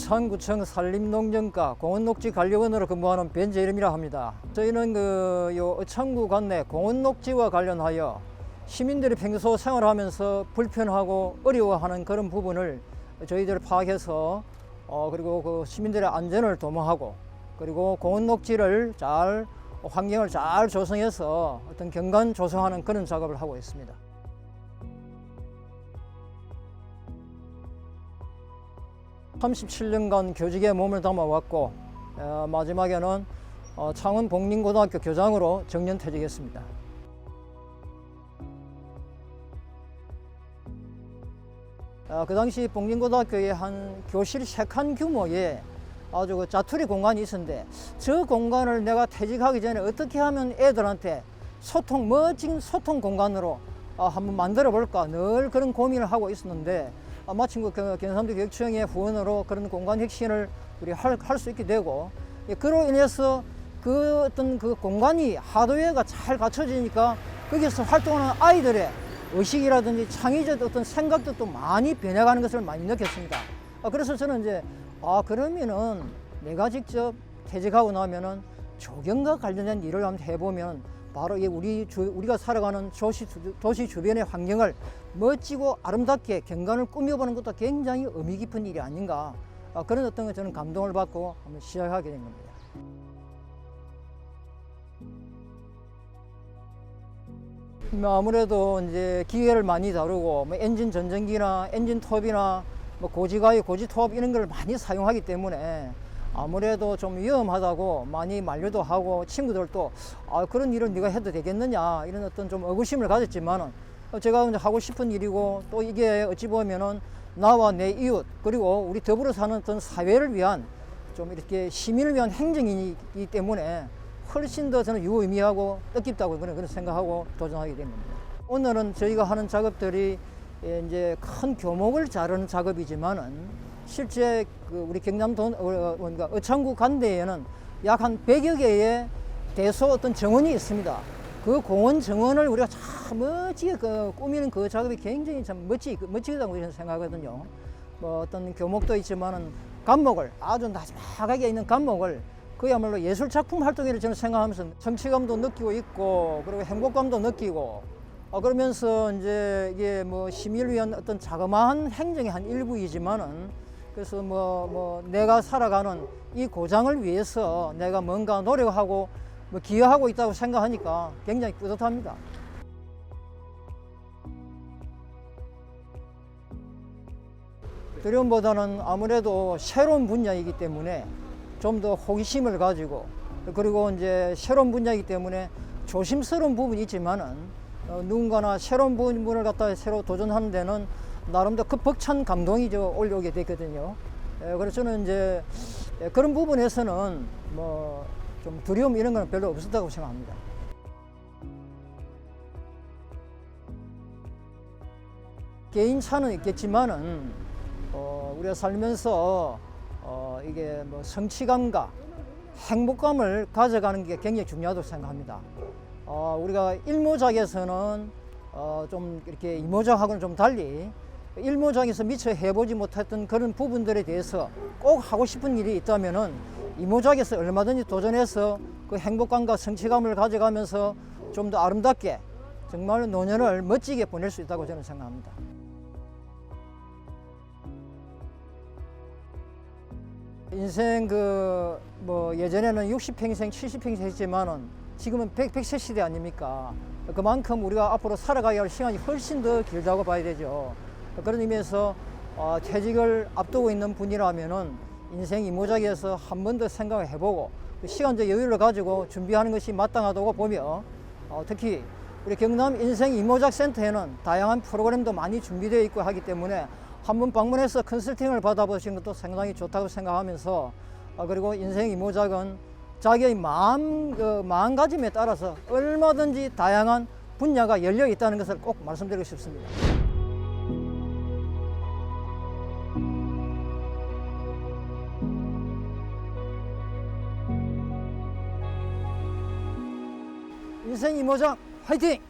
의창구청 산림농정과 공원녹지관리원으로 근무하는 변재일이라 합니다. 저희는 그요 의창구 관내 공원녹지와 관련하여 시민들이 평소 생활하면서 불편하고 어려워하는 그런 부분을 저희들 파악해서 어 그리고 그 시민들의 안전을 도모하고 그리고 공원녹지를 잘 환경을 잘 조성해서 어떤 경관 조성하는 그런 작업을 하고 있습니다. (37년간) 교직에 몸을 담아왔고 어, 마지막에는 어, 창원 복림고등학교 교장으로 정년 퇴직했습니다. 어, 그 당시 복림고등학교에 한 교실 세 칸 규모의 아주 그 자투리 공간이 있었는데 저 공간을 내가 퇴직하기 전에 어떻게 하면 애들한테 소통 멋진 소통 공간으로 아, 한번 만들어 볼까 늘 그런 고민을 하고 있었는데 아, 마침 그 경- 경상도 교육청의 후원으로 그런 공간 혁신을 우리 할 수 있게 되고 예, 그로 인해서 그 어떤 그 공간이 하드웨어가 잘 갖춰지니까 거기서 활동하는 아이들의 의식이라든지 창의적 어떤 생각도 또 많이 변해가는 것을 많이 느꼈습니다. 아, 그래서 저는 이제 아 그러면은 내가 직접 퇴직하고 나면은 조경과 관련된 일을 한번 해보면 바로 이 우리 주, 우리가 살아가는 도시, 주- 도시 주변의 환경을 멋지고 아름답게 경관을 꾸며보는 것도 굉장히 의미 깊은 일이 아닌가 아, 그런 어떤 거 저는 감동을 받고 한번 시작하게 된 겁니다. 뭐 아무래도 이제 기계를 많이 다루고 뭐 엔진 전전기나 엔진 톱이나 뭐 고지가위, 고지톱 이런 걸 많이 사용하기 때문에 아무래도 좀 위험하다고 많이 만류도 하고 친구들도 아 그런 일을 네가 해도 되겠느냐 이런 어떤 좀 의구심을 가졌지만은 제가 이제 하고 싶은 일이고 또 이게 어찌 보면은 나와 내 이웃 그리고 우리 더불어 사는 어떤 사회를 위한 좀 이렇게 시민을 위한 행정이기 때문에 훨씬 더 저는 유의미하고 뜻깊다고 그런 그런 생각하고 도전하게 된 겁니다. 오늘은 저희가 하는 작업들이 예, 이제 큰 교목을 자르는 작업이지만은 실제 그 우리 경남도 어, 어, 뭔가 의창구 간대에는 약 한 100여 개의 대소 어떤 정원이 있습니다. 그 공원 정원을 우리가 참 멋지게 그 꾸미는 그 작업이 굉장히 참 멋지, 멋지다고 저는 생각하거든요. 뭐 어떤 교목도 있지만은 감목을 아주 나지막하게 있는 감목을 그야말로 예술 작품 활동이라 저는 생각하면서 성취감도 느끼고 있고 그리고 행복감도 느끼고 어, 그러면서 이제 이게 뭐 시민을 위한 어떤 자그마한 행정의 한 일부이지만은 그래서 뭐, 뭐 내가 살아가는 이 고장을 위해서 내가 뭔가 노력하고 뭐 기여하고 있다고 생각하니까 굉장히 뿌듯합니다. 두려움보다는 아무래도 새로운 분야이기 때문에 좀 더 호기심을 가지고 그리고 이제 새로운 분야이기 때문에 조심스러운 부분이 있지만은 어, 누군가나 새로운 부분을 갖다 새로 도전하는 데는 나름대로 그 벅찬 감동이 저 올라오게 됐거든요. 예, 그래서 저는 이제 예, 그런 부분에서는 뭐 좀 두려움 이런 거는 별로 없었다고 생각합니다. 개인 차는 있겠지만은 어, 우리가 살면서 어, 이게 뭐 성취감과 행복감을 가져가는 게 굉장히 중요하다고 생각합니다. 어, 우리가 일모작에서는 어, 좀 이렇게 이모작하고는 좀 달리 일모작에서 미처 해보지 못했던 그런 부분들에 대해서 꼭 하고 싶은 일이 있다면은 이모작에서 얼마든지 도전해서 그 행복감과 성취감을 가져가면서 좀 더 아름답게 정말 노년을 멋지게 보낼 수 있다고 저는 생각합니다. 인생 그 뭐 예전에는 60평생, 70평생 했지만은 지금은 100, 100세 시대 아닙니까? 그만큼 우리가 앞으로 살아가야 할 시간이 훨씬 더 길다고 봐야 되죠. 그런 의미에서 어, 퇴직을 앞두고 있는 분이라면은 인생 이모작에서 한 번 더 생각을 해보고 그 시간적 여유를 가지고 준비하는 것이 마땅하다고 보며 어, 특히 우리 경남 인생 이모작 센터에는 다양한 프로그램도 많이 준비되어 있고 하기 때문에 한 번 방문해서 컨설팅을 받아보시는 것도 상당히 좋다고 생각하면서 아, 그리고 인생 이모작은 자기의 마음 그 마음가짐에 따라서 얼마든지 다양한 분야가 열려 있다는 것을 꼭 말씀드리고 싶습니다. 인생 이모작 화이팅!